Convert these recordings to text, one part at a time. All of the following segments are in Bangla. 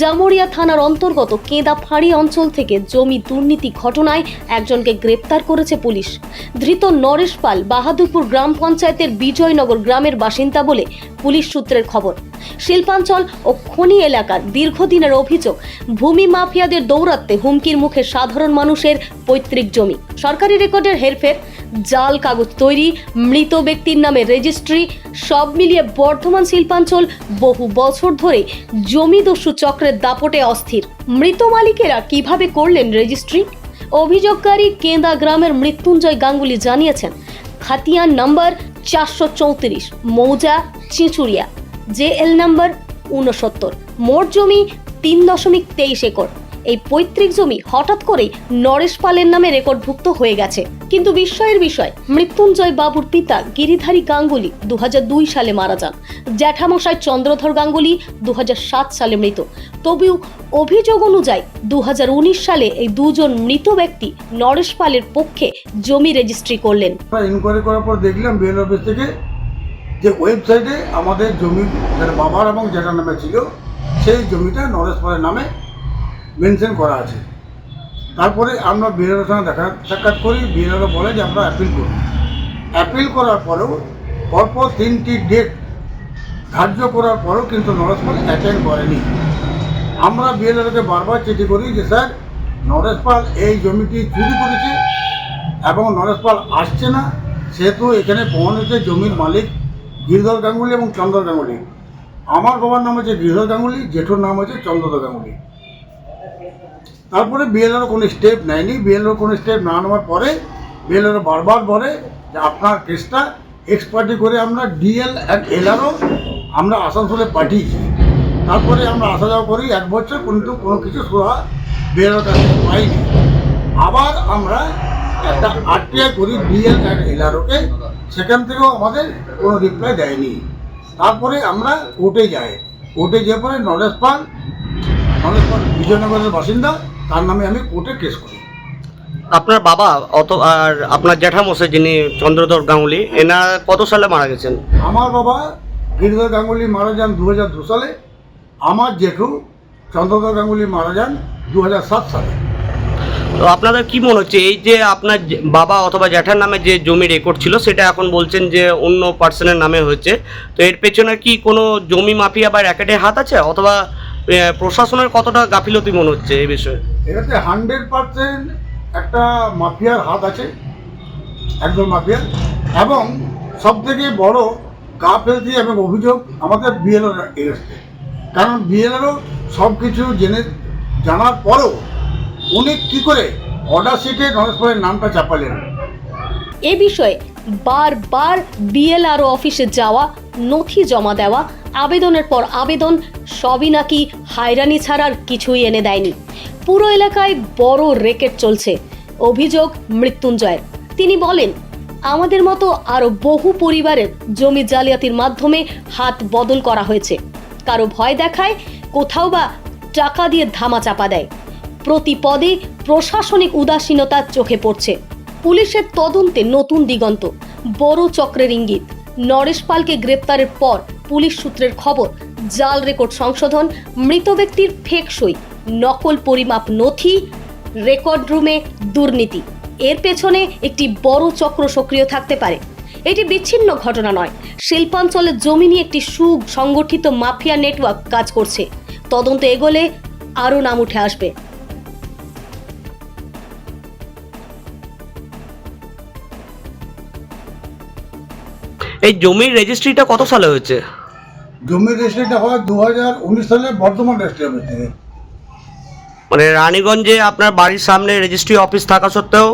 জামুরিয়া থানার অন্তর্গত কেঁদা ফাঁড়ি অঞ্চল থেকে জমি দুর্নীতি ঘটনায় একজনকে গ্রেপ্তার করেছে পুলিশ। ধৃত নরেশ পাল বাহাদুরপুর গ্রাম পঞ্চায়েতের বিজয়নগর গ্রামের বাসিন্দা বলে পুলিশ সূত্রের খবর। শিল্পাঞ্চল ও খনি এলাকার দীর্ঘদিনের অভিযোগ, ভূমি মাফিয়াদের দৌরাত্মে হুমকির মুখে সাধারণ মানুষের পৈতৃক জমি। সরকারি রেকর্ডের হেরফের জাল কাগজ তৈরি, মৃত ব্যক্তির নামে রেজিস্ট্রি সব মিলিয়ে বর্ধমান শিল্পাঞ্চল বহু বছর ধরে জমিদস্যু চক্রের দাপটে অস্থির। মৃত মালিকেরা কীভাবে করলেন রেজিস্ট্রি অভিযোগকারী কেন্দা গ্রামের মৃত্যুঞ্জয় গাঙ্গুলি জানিয়েছেন, খাতিয়ান নাম্বার চারশো চৌত্রিশ, মৌজা, চিঁচুড়িয়া। জে এল নাম্বার ঊনসত্তর, মোট জমি তিন দশমিক তেইশ একর। এই পৈতৃক জমি হঠাৎ করেই নরেশ পালের নামে রেকর্ডভুক্ত হয়ে গেছে। কিন্তু বিস্ময়ের বিষয়, মৃত্যুঞ্জয় বাবুর পিতা গিরিধারী গাঙ্গুলি দু সালে মারা যান। জ্যাঠামশাই চন্দ্রধর গাঙ্গুলি দু সালে মৃত। তবুও অভিযোগ অনুযায়ী দু সালে এই দুজন মৃত ব্যক্তি নরেশ পালের পক্ষে জমি রেজিস্ট্রি করলেন। ইনকোয়ারি করার পর দেখলাম বিএল অফিস থেকে যে ওয়েবসাইটে আমাদের জমি বাবার এবং যেটার নামে ছিল, সেই জমিটা নরেশ পালের নামে মেনশন করা আছে। তারপরে আমরা বিএলওর সঙ্গে দেখা সাক্ষাৎ করি বিএলও বলে যে আমরা অ্যাপিল করব। অ্যাপিল করার পরেও পরপর তিনটি ডেট ধার্য করার পরেও কিন্তু নরেশ পাল অ্যাটেন্ড করেনি। আমরা বিএলওকে বারবার চিঠি করি যে, স্যার, নরেশ পাল এই জমিটি চুরি করেছে এবং নরেশ পাল আসছে না। সেহেতু এখানে প্রমাণ হচ্ছে জমির মালিক গিরিধর গাঙ্গুলি এবং চন্দ্র গাঙ্গুলি। আমার বাবার নাম হচ্ছে গিরিধর গাঙ্গুলি, জেঠুর নাম হচ্ছে চন্দ্রধর গাঙ্গুলি। তারপরে বিএলআর কোনো স্টেপ নেয়নি। বিএলআর কোনো স্টেপ না নেওয়ার পরে বিএলআর বারবার বলে যে আপনার কেসটা এক্সপার্টি করে আমরা ডিএল অ্যান্ড এলআরও আমরা আসানসোলে পাঠিয়েছি। তারপরে আমরা আসা যাওয়া করি, এক বছর কিন্তু কোনো কিছু সুরা বিএলআর কাছে পাইনি। আবার আমরা একটা আরটিআই করি ডিএল অ্যান্ড এলআরওকে সেখান থেকেও আমাদের কোনো রিপ্লাই দেয়নি। তারপরে আমরা কোর্টে যাই। কোর্টে যাওয়ার পরে নরেশ পাল নরেশ পাল বিজয়নগরের বাসিন্দা তার নামে আমি কোর্টে কেস করি। আপনার বাবা অত আর আপনার জ্যাঠামশাই যিনি চন্দ্রধর গাঙ্গুলি এনার কত সালে মারা গেছেন? আমার বাবা গিরিধর গাঙ্গুলি মারা যান দু দু সালে আমার জেঠু চন্দ্রধর গাঙ্গুলি মারা যান দু হাজার সাত সালে। তো আপনাদের কি মনে হচ্ছে এই যে আপনার বাবা অথবা জ্যাঠার নামে যে জমি রেকর্ড ছিল সেটা এখন বলছেন যে অন্য পার্সনের নামে হয়েছে তো এর পেছনে কি কোনো জমি মাফিয়া বা র্যাকেটের হাত আছে? অথবা প্রশাসনের কতটা গাফিলতি মনে হচ্ছে এই বিষয়ে? এটাতে হান্ড্রেড পার্সেন্ট একটা মাফিয়ার হাত আছে একদম মাফিয়ার এবং সব থেকে বড় গা ফেলতি এবং অভিযোগ আমাদের বিএলও এগেস্টে কারণ বিএলও সব কিছু জেনে জানার পরেও উনি কী করে অর্ডার শিটে নরেশ নামটা চাপালেন? এ বিষয়ে বারবার বিএলআরও অফিসে যাওয়া, নথি জমা দেওয়া, আবেদনের পর আবেদন, সবই নাকি হায়রানি ছাড়ার কিছুই এনে দেয়নি। পুরো এলাকায় বড় রেকেট চলছে। অভিযোগ মৃত্যুঞ্জয়ের। তিনি বলেন, আমাদের মতো আরও বহু পরিবারের জমি জালিয়াতির মাধ্যমে হাত বদল করা হয়েছে। কারও ভয় দেখায়, কোথাও বা টাকা দিয়ে ধামা চাপা দেয়। প্রতি পদে প্রশাসনিক উদাসীনতা চোখে পড়ছে। পুলিশের তদন্তে নতুন দিগন্ত। বড় চক্রের ইঙ্গিত। নরেশ পালকে গ্রেপ্তারের পর পুলিশ সূত্রের খবর, জাল রেকর্ড সংশোধন, মৃত ব্যক্তির ফেকসই নকল পরিমাপ নথি, রেকর্ড রুমে দুর্নীতি। এর পেছনে একটি বড় চক্র সক্রিয় থাকতে পারে। এটি বিচ্ছিন্ন ঘটনা নয়। শিল্পাঞ্চলে জমি নিয়ে একটি সুসংগঠিত মাফিয়া নেটওয়ার্ক কাজ করছে। তদন্ত এগোলে আরও নাম উঠে আসবে। এই জমির রেজিস্ট্রিটা কত সালে হয়েছে? জমির রেজিস্ট্রিটা হয় দু হাজার উনিশ সালে বর্ধমান রেজিস্ট্রি থেকে মানে রানীগঞ্জে আপনার বাড়ির সামনে রেজিস্ট্রি অফিস থাকা সত্ত্বেও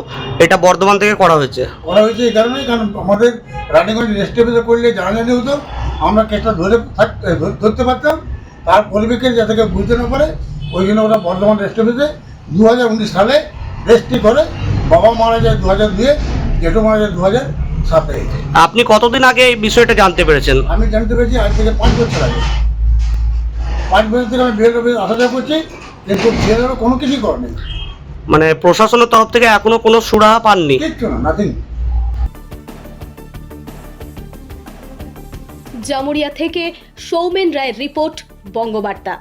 এটা বর্ধমান থেকে করা হয়েছে? করা হয়েছে এই কারণেই কারণ আমাদের রানীগঞ্জ রেজিস্ট্রি অফিসে করলে জানাজানি হতো আমরা কেসটা ধরে ধরতে পারতাম। তার পরিপ্রেক্ষিতে যাতে কেউ বুঝতে না পারে ওই জন্য ওরা বর্ধমান রেজিস্ট্রি অফিসে দু হাজার উনিশ সালে রেজিস্ট্রি করে। বাবা মারা যায় দু হাজার দুয়ে জেঠু মারা যায় দু হাজার আপনি কতদিন আগে এই বিষয়টা জানতে পেরেছেন? আমি জানতে পেরেছি আজ থেকে পাঁচ বছর আগে। পাঁচ বছর থেকে আমি বিএল অফিসে আসা যাওয়া করছি কিন্তু বিএল কোনো কিছুই করেনি মানে প্রশাসনের তরফ থেকে এখনও কোনো সুরাহা পাননি? কিচ্ছু না নাথিং জামুরিয়া থেকে সৌমেন রায়ের রিপোর্ট বঙ্গবার্তা।